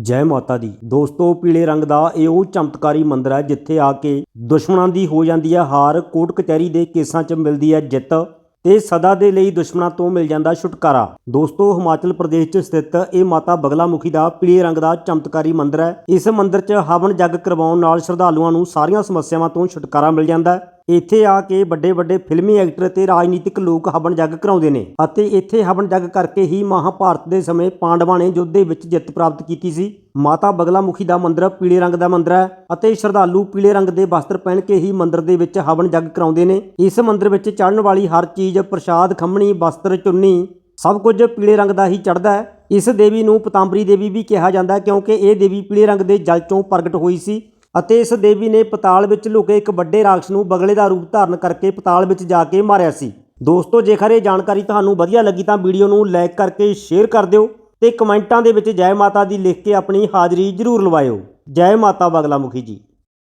ਜੈ ਮਾਤਾ ਦੀ। ਦੋਸਤੋ, ਪੀਲੇ ਰੰਗ ਦਾ ਇਹ ਉਹ ਚਮਤਕਾਰੀ ਮੰਦਿਰ ਹੈ ਜਿੱਥੇ ਆ ਕੇ ਦੁਸ਼ਮਣਾਂ ਦੀ ਹੋ ਜਾਂਦੀ ਹੈ ਹਾਰ ਕੋਰਟ ਕਚਹਿਰੀ ਦੇ ਕੇਸਾਂ 'ਚ ਮਿਲਦੀ ਹੈ ਜਿੱਤ ਤੇ ਸਦਾ ਦੇ ਲਈ ਦੁਸ਼ਮਣਾਂ ਤੋਂ ਮਿਲ ਜਾਂਦਾ ਛੁਟਕਾਰਾ। ਦੋਸਤੋ, ਹਿਮਾਚਲ ਪ੍ਰਦੇਸ਼ 'ਚ ਸਥਿਤ ਇਹ ਮਾਤਾ ਬਗਲਾਮੁਖੀ ਦਾ ਪੀਲੇ ਰੰਗ ਦਾ ਚਮਤਕਾਰੀ ਮੰਦਿਰ ਹੈ। ਇਸ ਮੰਦਿਰ 'ਚ ਹਵਨ ਜਗ ਕਰਵਾਉਣ ਨਾਲ ਸ਼ਰਧਾਲੂਆਂ ਨੂੰ ਸਾਰੀਆਂ ਸਮੱਸਿਆਵਾਂ ਤੋਂ ਛੁਟਕਾਰਾ ਮਿਲ ਜਾਂਦਾ ਹੈ। ਇੱਥੇ ਆ ਕੇ ਵੱਡੇ ਵੱਡੇ ਫਿਲਮੀ ਐਕਟਰ ਤੇ ਰਾਜਨੀਤਿਕ ਲੋਕ ਹਵਨ ਜਗ ਕਰਾਉਂਦੇ ਨੇ ਅਤੇ ਇੱਥੇ ਹਵਨ ਜਗ ਕਰਕੇ ਹੀ ਮਹਾਭਾਰਤ ਦੇ ਸਮੇਂ ਪਾਂਡਵਾਂ ਨੇ ਯੁੱਧ ਦੇ ਵਿੱਚ ਜਿੱਤ ਪ੍ਰਾਪਤ ਕੀਤੀ ਸੀ। ਮਾਤਾ ਬਗਲਾਮੁਖੀ ਦਾ ਮੰਦਿਰ, ਪੀਲੇ ਰੰਗ ਦਾ ਮੰਦਿਰ ਹੈ ਅਤੇ ਸ਼ਰਧਾਲੂ ਪੀਲੇ ਰੰਗ ਦੇ ਵਸਤਰ ਪਹਿਨ ਕੇ ਹੀ ਮੰਦਿਰ ਦੇ ਵਿੱਚ ਹਵਨ ਜਗ ਕਰਾਉਂਦੇ ਨੇ। ਇਸ ਮੰਦਿਰ ਵਿੱਚ ਚੜ੍ਹਨ ਵਾਲੀ ਹਰ ਚੀਜ਼, ਪ੍ਰਸ਼ਾਦ, ਖੰਮਣੀ, ਵਸਤਰ, ਚੁੰਨੀ ਸਭ ਕੁਝ ਪੀਲੇ ਰੰਗ ਦਾ ਹੀ ਚੜ੍ਹਦਾ ਹੈ। ਇਸ ਦੇਵੀ ਨੂੰ ਪਤਾੰਬਰੀ ਦੇਵੀ ਵੀ ਕਿਹਾ ਜਾਂਦਾ ਕਿਉਂਕਿ ਇਹ ਦੇਵੀ ਪੀਲੇ ਰੰਗ ਦੇ ਜਲ ਚੋਂ ਪ੍ਰਗਟ ਹੋਈ ਸੀ। ਅਤੇ ਇਸ ਦੇਵੀ ਨੇ ਪਤਾਲ ਵਿੱਚ ਲੁਕੇ ਇੱਕ ਵੱਡੇ ਰਾਖਸ਼ ਨੂੰ ਬਗਲੇ ਦਾ ਰੂਪ ਧਾਰਨ ਕਰਕੇ ਪਤਾਲ ਵਿੱਚ ਜਾ ਕੇ ਮਾਰਿਆ ਸੀ। ਦੋਸਤੋ, ਜੇਕਰ ਇਹ ਜਾਣਕਾਰੀ ਤੁਹਾਨੂੰ ਵਧੀਆ ਲੱਗੀ ਤਾਂ ਵੀਡੀਓ ਨੂੰ ਲਾਈਕ ਕਰਕੇ ਸ਼ੇਅਰ ਕਰ ਦਿਓ ਤੇ ਕਮੈਂਟਾਂ ਦੇ ਵਿੱਚ ਜੈ ਮਾਤਾ ਦੀ ਲਿਖ ਕੇ ਆਪਣੀ ਹਾਜ਼ਰੀ ਜ਼ਰੂਰ ਲਵਾਇਓ। ਜੈ ਮਾਤਾ, ਬਗਲਾ ਮੁਖੀ ਜੀ।